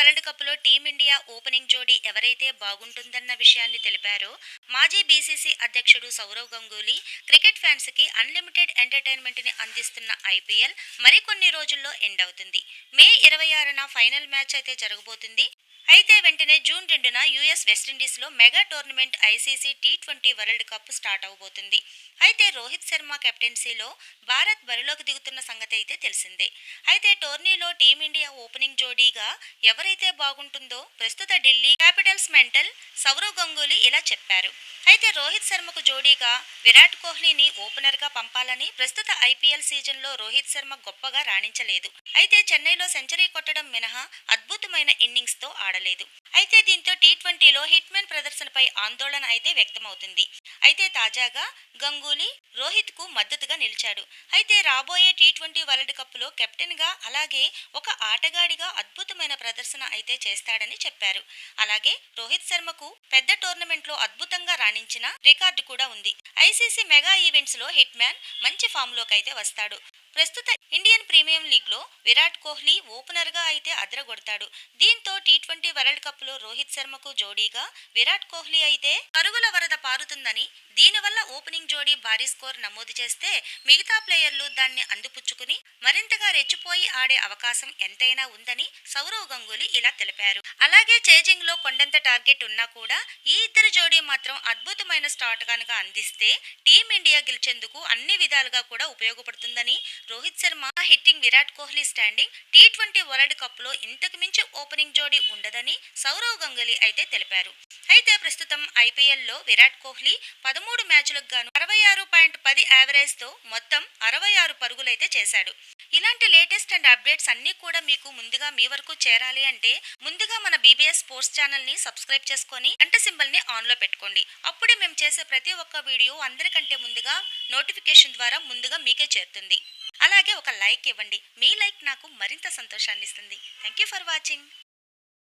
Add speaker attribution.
Speaker 1: World కప్లో team India opening జోడీ ఎవరైతే బాగుంటుందన్న విషయాన్ని తెలిపారో మాజీ బీసీసీ అధ్యక్షుడు సౌరవ్ గంగూలీ క్రికెట్ ఫ్యాన్స్కి అన్లిమిటెడ్ ఎంటర్టైన్మెంట్ని అందిస్తున్న ఐపీఎల్ మరికొన్ని రోజుల్లో ఎండ్ అవుతుంది. మే ఇరవై ఆరున ఫైనల్ మ్యాచ్ అయితే జరగబోతుంది. అయితే జూన్ రెండున US వెస్టిండీస్లో mega tournament ICC T twenty world cup start అవబోతుంది. అయితే రోహిత్ శర్మ కెప్టెన్సీలో భారత్ బరిలోకి దిగుతున్న సంగతి అయితే తెలిసిందే. అయితే టోర్నీలో టీమిండియా ఓపెనింగ్ జోడీగా ఎవరైతే బాగుంటుందో ప్రస్తుత ఢిల్లీ క్యాపిటల్స్ మెంటల్ సౌరవ్ గంగూలీ ఇలా చెప్పారు. అయితే రోహిత్ శర్మకు జోడీగా విరాట్ కోహ్లీని ఓపెనర్గా పంపాలని ప్రస్తుత ఐపీఎల్ సీజన్లో రోహిత్ శర్మ గొప్పగా రాణించలేదు. అయితే చెన్నైలో సెంచరీ కొట్టడం మినహా అద్భుతమైన ఇన్నింగ్స్తో ఆడలేదు. అయితే దీంతో టీ ట్వంటీలో హిట్మెన్ ప్రదర్శనపై ఆందోళన అయితే వ్యక్తమవుతుంది. అయితే తాజాగా గంగూలీ రోహిత్కు మద్దతుగా నిలిచాడు. అయితే రాబోయే టీ ట్వంటీ వరల్డ్ కప్లో కెప్టెన్గా అలాగే ఒక ఆటగాడిగా అద్భుతమైన ప్రదర్శన అయితే చేస్తాడని చెప్పారు. అలాగే రోహిత్ శర్మకు పెద్ద టోర్నమెంట్లో అద్భుతంగా రాణించిన రికార్డు కూడా ఉంది. ఐసీసీ మెగా ఈవెంట్స్లో హిట్ మ్యాన్ మంచి ఫామ్లోకి అయితే వస్తాడు. ప్రస్తుత ఇండియన్ ప్రీమియం లీగ్లో విరాట్ కోహ్లీ ఓపెనర్గా అయితే అదరగొడతాడు. దీంతో టీ ట్వంటీ వరల్డ్ కప్లో రోహిత్ శర్మకు జోడీగా విరాట్ కోహ్లీ అయితే పరుగుల వరద పారుతుందని దీనివల్ల ఓపెనింగ్ జోడీ భారీ స్కోర్ నమోదు చేస్తే మిగతా ప్లేయర్లు దాన్ని అందిపుచ్చుకుని మరింతగా రెచ్చిపోయి ఆడే అవకాశం ఎంతైనా ఉందని సౌరవ్ గంగూలీ ఇలా తెలిపారు. అలాగే చేజింగ్లో కొండంత టార్గెట్ ఉన్నా కూడా ఈ ఇద్దరు జోడీ మాత్రం అద్భుతమైన స్టార్ట్ కనుక అందిస్తే టీమిండియా గెలిచేందుకు అన్ని విధాలుగా కూడా ఉపయోగపడుతుందని Rohit Sharma. Hitting Virat Kohli standing T twenty world కప్లో ఇంతకు మించి ఓపెనింగ్ జోడీ ఉండదని సౌరవ్ గంగూలీ అయితే తెలిపారు. అయితే ప్రస్తుతం ఐపీఎల్లో విరాట్ కోహ్లీ పదమూడు మ్యాచ్లకు గాను అరవై ఆరు పాయింట్ పది యావరేజ్తో మొత్తం అరవై ఆరు పరుగులైతే చేశాడు. ఇలాంటి లేటెస్ట్ అండ్ అప్డేట్స్ అన్నీ కూడా మీకు ముందుగా మీ వరకు చేరాలి అంటే ముందుగా మన బీబీఎస్ స్పోర్ట్స్ ఛానల్ని సబ్స్క్రైబ్ చేసుకొని గంట సింబల్ని ఆన్లో పెట్టుకోండి. అప్పుడే మేము చేసే ప్రతి ఒక్క వీడియో అందరికంటే ముందుగా నోటిఫికేషన్ ద్వారా ముందుగా మీకే చేరుతుంది. అలాగే ఒక లైక్ ఇవ్వండి. మీ లైక్ నాకు మరింత సంతోషాన్ని ఇస్తుంది థ్యాంక్ యూ ఫర్ వాచింగ్.